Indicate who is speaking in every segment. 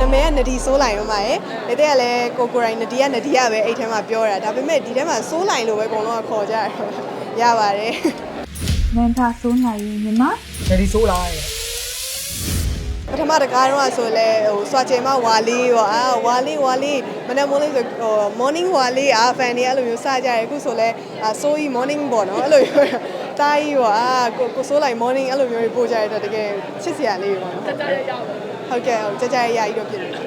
Speaker 1: နာမည်ကနဒီဆိုးလိုင်ရောမှာရယ်ဒီတဲ့ကလည်းကိုကိုရိုင်းနဒီကနဒီကပဲအဲ့ထဲမှာပြောတာဒါပေမဲ့ဒီထဲမှာဆိုးလိုင်လို့ပဲအကုန်လုံးကခေါ်ကြတယ်ရပါတယ်
Speaker 2: နန်တာဆိုးနိုင်ရင်ညီမ
Speaker 3: တယ်ဒီဆိုးလာရဲ့
Speaker 1: ပထမတကားတော့ဆိုလဲဟိုစွာချင်မဝါလေးရောအာဝါလေးဝါလေးမနေ့မိုးလေးဆိုဟို morning ဝါလေးအာဖန်တွေအဲ့လိုမျိုးစကြတယ်အခုဆိုလဲအာဆိုးကြီး morning ပေါ့နော်အဲ့လိုမျိုးတားကြီးရောအာကိုကိုဆိုးလိုက် morning အဲ့လိုမျိုးတွေပို့ကြရတဲ့တကယ်ချစ်စရာလေးပေါ့နော်ကြကြရရ ဟုတ်ကဲ့ဟုတ်ကြကြရရကြီးတော့ဖြစ်နေတယ်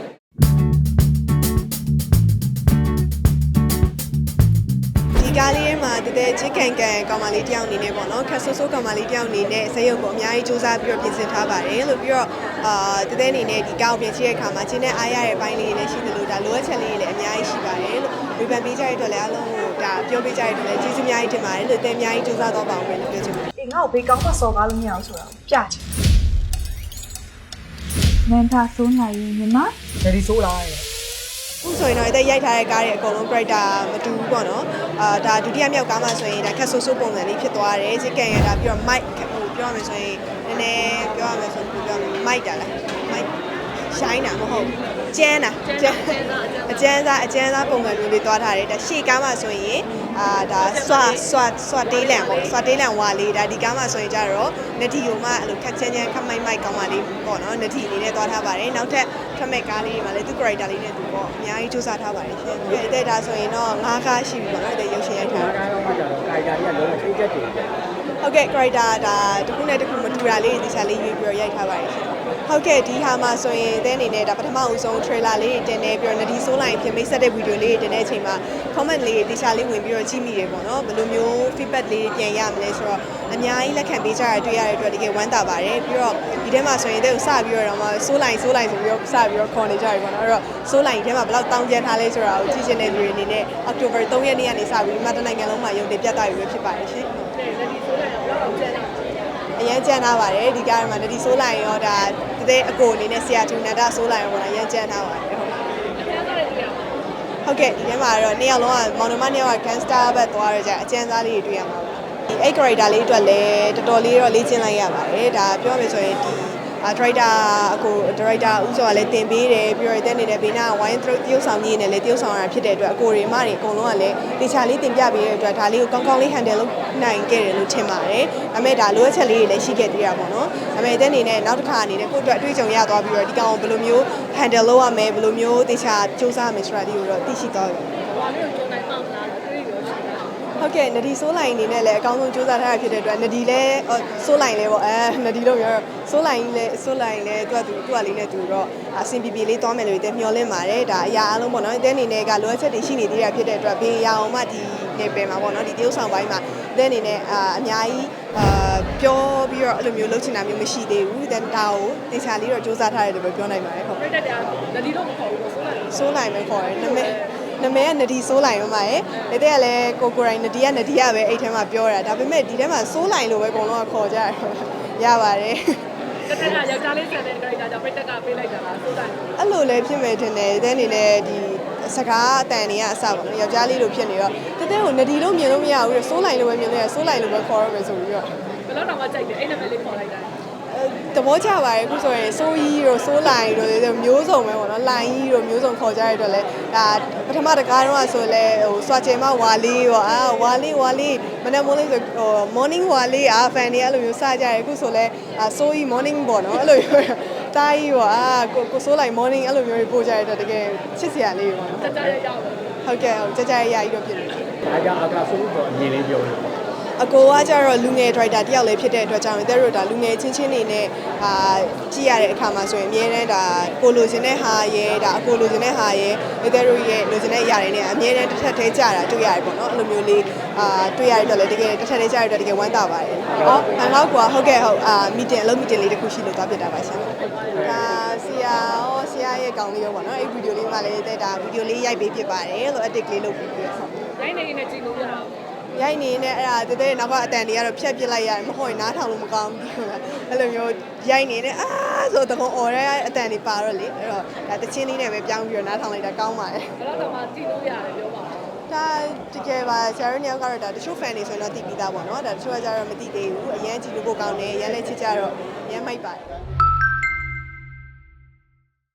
Speaker 1: ဒီကားလေးထဲမှာတကယ်ချစ်ကန်ကန်ကောင်မလေးတယောက်အနေနဲ့ပေါ့နော်ခက်ဆိုးဆိုးကောင်မလေးတယောက်အနေနဲ့ဇယုံကိုအများကြီးစူးစမ်းပြီးတော့ပြင်ဆင်ထားပါတယ်လို့ပြီးတော့အာတကယ်အနေနဲ့ဒီကားကိုပြင်ချိတဲ့အခါမှာချင်းနဲ့အားရတဲ့ဘိုင်းလေးတွေလည်းရှိသလိုဒါလိုအပ်ချက်လေးတွေလည်းအများကြီးရှိပါတယ်လို့ဝေဖန်ပေးကြတဲ့အတွက်လည်းအလုံးကိုဒါပြောပေးကြတဲ့အတွက်လည်းကျေးဇူးအများကြီးတင်ပါတယ်လို့အသေးအများကြီးစူးစမ်းတော့ပါအောင်ပဲလို့ပြောချင်ပါတယ်
Speaker 4: အေးငါ့ကိုဘေးကောင်းမှစော်ကားလို့မရအောင်ဆိုတာပြချင်
Speaker 2: နန်တာဆိုးနိုင်ရင်ညီမ
Speaker 3: တယ်ဒီဆိုးလာရဲ့
Speaker 1: အခုဆိုရင်တော့အသက်ရိုက်ထားတဲ့ကားတွေအကုန်လုံး character မတူဘူးပေါ့နော်အာဒါဒုတိယမြောက်ကားမှဆိုရင်ဒါခက်ဆိုးဆိုးပုံစံလေးဖြစ်သွားတယ်ချစ်ကန်ရတာပြီးတော့ mic ဟိုပြောရမယ်ဆိုရင်နည်းနည်းပြောရမယ်ဆိုရင်ပြောရမယ် mic တာလား mic ရှိုင်းတာမဟုတ်ဘူးကျန်းတာကျန်းအကျန်းစားအကျန်းစားပုံစံမျိုးလေးသွားထားတယ်ဒါရှေ့ကားမှဆိုရင်အာဒါဆွာဆွာဆွာတေးလန်ပေါ့ဆွာတေးလန်ဝါလေးဒါဒီကားမှဆိုရင်ကြတော့နတီကိုမှအဲ့လိုခက်ချမ်းချမ်းခက်မိုက်မိုက်ကောင်းပါလေးပေါ့နော်နတီအနေနဲ့သွားထားပါတယ်နောက်ထပ်ထွက်မဲ့ကားလေးတွေမှာလည်းသူ character လေးနဲ့သူပေါ့အများကြီးစူးစမ်းထားပါတယ်ရှင်ဒီတဲ့ဒါဆိုရင်တော့ငါးကားရှိပြီပေါ့နော်ဒီရုပ်ရှင်ရိုက်ထား
Speaker 3: အား
Speaker 1: တာ
Speaker 3: ကားတော့မှကြတော့ကာရီတာတွေကလုံးဝချိတ်ချက်တွေ
Speaker 1: ဟုတ်ကဲ့ character ဒါတစ်ခုနဲ့တစ်ခုမတူတာလေးဒီစားလေးရွေးပြီးတော့ရိုက်ထားပါတယ်ရှင်ဟုတ်ကဲ့ဒီဟာမှာဆိုရင်တဲ့အနေနဲ့ဒါပထမအဦးဆုံး trailer လေးတင်နေပြီးတော့နဒီဆိုးလိုင်းပြင်မိတ်ဆက်တဲ့ဗီဒီယိုလေးတင်တဲ့အချိန်မှာ comment လေးဒီစားလေးဝင်ပြီးတော့ကြည့်မိတယ်ပေါ့နော်ဘယ်လိုမျိုး feedback လေးပြန်ရမလဲဆိုတော့အများကြီးလက်ခံပေးကြရတွေ့ရတဲ့အတွက်တကယ်ဝမ်းသာပါတယ်ပြီးတော့ဒီထဲမှာဆိုရင်တဲ့ကိုစပြီးတော့မှဆိုးလိုင်းဆိုးလိုင်းဆိုပြီးတော့စပြီးတော့ခေါ်နေကြရပေါ့နော်အဲ့တော့ဆိုးလိုင်းဒီထဲမှာဘယ်လောက်တောင်းကျမ်းထားလဲဆိုတာကိုကြည့်ချင်တဲ့လူတွေအနေနဲ့ October 3ရက်နေ့ကနေစပြီးဒီမှာတနိုင်ငံလုံးမှာရုံတင်ပြသပြီးဖြစ်ပါတယ်ရှင် အရန်ကြမ်းထားပါတယ်ဒီကားမှာနဒီဆိုးလိုက်ရောဒါတကယ်အကိုအနေနဲ့ဆရာတူနန္ဒဆိုးလိုက်ရောပေါ့နော်အရန်ကြမ်းထားပါတယ်ဟုတ်ဟုတ်ကဲ့ဒီထဲမှာတော့နှစ်ယောက်လုံးကမောင်နှမနှစ်ယောက်က gangster ဘက်သွားရကြအကျဉ်းသားလေးတွေတွေ့ရမှာပါဒီအဲ့ character လေးအတွက်လည်းတော်တော်လေးတော့လေ့ကျင့်လိုက်ရပါတယ်ဒါပြောမယ်ဆိုရင်ဒီအာ ဒရိုက်တာအကိုဒရိုက်တာဦးစောကလည်းတင်ပေးတယ်ပြီးတော့တဲ့နေတဲ့ဘေးနာဝိုင်းသရုပ်တရုပ်ဆောင်ကြီးနဲ့လည်းတရုပ်ဆောင်ရတာဖြစ်တဲ့အတွက်အကိုတွေမတွေအကုန်လုံးကလည်းတေချာလေးတင်ပြပေးတဲ့အတွက်ဒါလေးကိုကောင်းကောင်းလေး handle လုပ်နိုင်ခဲ့တယ်လို့ထင်ပါတယ်ဒါပေမဲ့ဒါလိုအပ်ချက်လေးတွေလည်းရှိခဲ့သေးတာပေါ့နော်ဒါပေမဲ့တဲ့အနေနဲ့နောက်တစ်ခါအနေနဲ့ကိုယ့်အတွက်အတွေ့အကြုံရသွားပြီးတော့ဒီကောင်ကိုဘယ်လိုမျိုး handle လုပ်ရမယ်ဘယ်လိုမျိုးတေချာစူးစမ်းရမယ်ဆိုတာဒီကိုတော့သိရှိသွားပြီ ဟုတ်ကဲ့နဒီဆိုးလိုင်းအနေနဲ့လည်းအကောင်းဆုံးစူးစမ်းထားတာဖြစ်တဲ့အတွက်နဒီလည်းအော်ဆိုးလိုင်းလည်းပေါ့အဲနဒီတော့ပြောဆိုးလိုင်းလည်းဆိုးလိုင်းလည်းသူကသူသူကလေးနဲ့သူတော့အဆင်ပြေပြေလေးသွားမယ်လို့တည်းမျှော်လင့်ပါတယ်ဒါအရာအလုံးပေါ့နော်တဲ့အနေနဲ့ကလိုအပ်ချက်တွေရှိနေသေးတာဖြစ်တဲ့အတွက်ဘေးရအောင်မှဒီနေပယ်မှာပေါ့နော်ဒီတရုပ်ဆောင်ပိုင်းမှာတဲ့အနေနဲ့အာအများကြီးအာပြောပြီးတော့အဲ့လိုမျိုးလုပ်ချင်တာမျိုးမရှိသေးဘူးတဲ့ဒါကိုတေချာလေးတော့စူးစမ်းထားတယ်လို့ပဲပြောနိုင်ပါတယ်ဟုတ်
Speaker 5: ပြတ်တယ်နဒီတော့မခေါ်ဘူးပေါ့ဆိုလိုက်
Speaker 1: ဆိုးလိုက်မယ်ခေါ်တယ်နာမည် နာမည်ကနဒီဆိုးလိုက်ရောမှာရယ်ဒီတဲ့ကလည်းကိုကိုရိုင်းနဒီကနဒီကပဲအဲ့ထဲမှာပြောတာဒါပေမဲ့ဒီထဲမှာဆိုးလိုက်လို့ပဲအကုန်လုံးကခေါ်ကြတယ်ရပါတယ်
Speaker 5: တက်တက်ကယောက်ျားလေးဆန်တဲ့ character ကြောင့်ပြတ်တက်ကပေးလိုက်တာလားဆိုတိုင်း
Speaker 1: အဲ့လိုလည်းဖြစ်မယ်ထင်တယ်တဲ့အနေနဲ့ဒီစကားအတန်တွေကအစပေါ့နော်ယောက်ျားလေးလိုဖြစ်နေတော့တဲ့တဲ့ကိုနဒီလို့မြင်လို့မရဘူးဆိုးလိုက်လို့ပဲမြင်လို့ရဆိုးလိုက်လို့ပဲခေါ်ရမယ်ဆိုပြီးတော့
Speaker 5: ဘယ်တော့တော့မှကြိုက်တယ်အဲ့နာမည်လေးခေါ်လိုက်တာ
Speaker 1: သဘောကျပါတယ်အခုဆိုရင်စိုးကြီးတို့စိုးလိုင်တို့မျိုးစုံပဲပေါ့နော်လိုင်ကြီးတို့မျိုးစုံခေါ်ကြရတဲ့အတွက်လဲဒါပထမတကားတော့ဆိုလဲဟိုစွာချင်မဝါလေးရောအာဝါလေးဝါလေးမနေ့မိုးလေးဆိုဟို morning ဝါလေးအာဖန်တွေအဲ့လိုမျိုးစကြရအခုဆိုလဲအာစိုးကြီး morning ပေါ့နော်အဲ့လိုမျိုးတားကြီးရောအာကိုကိုစိုးလိုင် morning အဲ့လိုမျိုးပို့ကြရတဲ့တကယ်ချစ်စရာလေးပေါ့နော်
Speaker 5: တက်ကြရရောက်တယ်
Speaker 1: ဟုတ်ကဲ့ဟုတ်ကြကြရရကြီးတော့ဖြစ်နေတယ်
Speaker 3: အားကြောင့်အကာဆိုးတော့အမြင်လေးပြောတယ်
Speaker 1: အကိုကကျတော့လူငယ် driver တယောက်လည်းဖြစ်တဲ့အတွက်ကြောင့်တဲ့တို့ဒါလူငယ်ချင်းချင်းနေနဲ့အာကြည့်ရတဲ့အခါမှာဆိုရင်အများနဲ့ဒါကိုလိုချင်တဲ့ဟာရဲ့ဒါအကိုလိုချင်တဲ့ဟာရဲ့တဲ့တို့ရဲ့လိုချင်တဲ့အရာတွေနဲ့အများနဲ့တစ်ထပ်သေးကြတာတွေ့ရတယ်ပေါ့နော်အဲ့လိုမျိုးလေးအာတွေ့ရတဲ့အတွက်လည်းတကယ်တစ်ထပ်သေးကြရတဲ့အတွက်တကယ်ဝမ်းသာပါတယ်။ဟောဘန်ကောက်ကဟုတ်ကဲ့ဟုတ်အာမီတင်အလုပ်မီတင်လေးတစ်ခုရှိလို့သွားပြတာပါရှင်။ဒါဆရာဟောဆရာရဲ့ကောင်လေးရောပေါ့နော်အဲ့ဗီဒီယိုလေးမှလည်းတဲ့ဒါဗီဒီယိုလေးရိုက်ပေးဖြစ်ပါတယ်လို့ edit လေးလုပ်ပြီးပြီးတော့
Speaker 5: ရိုင်းနေနေကြည့်လို့ရတာ
Speaker 1: ရိုက်နေနဲ့အဲ့ဒါတကယ်နောက်ကအတန်တွေကတော့ဖြတ်ပစ်လိုက်ရတယ်မဟုတ်ရင်နားထောင်လို့မကောင်းဘူးဟုတ်လားအဲ့လိုမျိုးရိုက်နေနဲ့အာဆိုတကုံអော်တဲ့အတန်တွေပါတော့လေအဲ့တော့ဒါတချင်းလေးနဲ့ပဲပြောင်းပြီးတော့နားထောင်လိုက်တာကောင်းပါတယ်
Speaker 5: ဘယ်တော့တော့မှကြည့်လို့ရတယ်ပြောပါဦး
Speaker 1: ဒါတကယ်ပါဆရာတို့နှစ်ယောက်ကတော့ဒါတချို့ fan တွေဆိုရင်တော့သိပြီးသားပေါ့နော်ဒါတချို့ကကြတော့မသိသေးဘူးအရန်ကြည့်လို့ပိုကောင်းတယ်အရန်လည်းချစ်ကြတော့အရန်မိုက်ပါတယ်